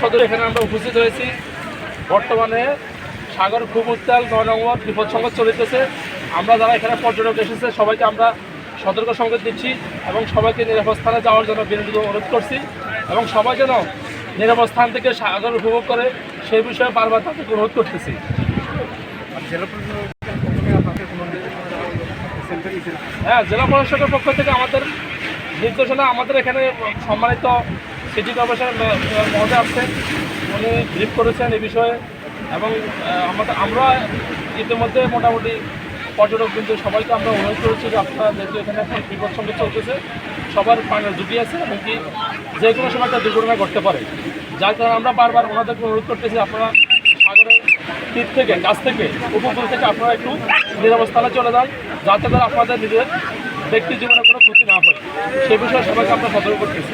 সদর এখানে আমরা উপস্থিত হয়েছি। বর্তমানে সাগর খুব উত্তাল নয় নম্বর বিপদ সংকট চলিতেছে। আমরা যারা এখানে পর্যটক এসেছে সবাইকে আমরা সতর্ক সংকেত দিচ্ছি এবং সবাইকে নিরাপদ স্থানে যাওয়ার জন্য বিনোদন অনুরোধ করছি এবং সবাই যেন নিরাপদ স্থান থেকে সাগর উপভোগ করে সেই বিষয়ে বারবার তাদেরকে অনুরোধ করতেছি। হ্যাঁ জেলা প্রশাসকের পক্ষ থেকে আমাদের নির্দেশনা আমাদের এখানে সম্মানিত সিটি কর্পোরেশনের মহোদয় আসছেন। উনি ব্রিফ করেছেন এই বিষয়ে এবং আমাদের আমরা ইতিমধ্যে মোটামুটি পর্যটক কিন্তু সবাইকে আমরা অনুরোধ করেছি যে আপনারা যেহেতু এখানে এখন বিপদ সঙ্গে চলতেছে, সবার প্রাণের ঝুঁকি আছে এমনকি যে কোনো সময় একটা দুর্ঘটনা ঘটতে পারে। যার কারণে আমরা বারবার ওনাদেরকে অনুরোধ করতেছি, আপনারা সাগরের তীর থেকে কাছ থেকে, উপকূল থেকে আপনারা একটু নিরাপদ স্থানে চলে যান, যাতে করে আপনাদের নিজের ব্যক্তি জীবনে কোনো ক্ষতি না হয়। সে বিষয়ে সবাইকে আমরা সতর্ক করতেছি।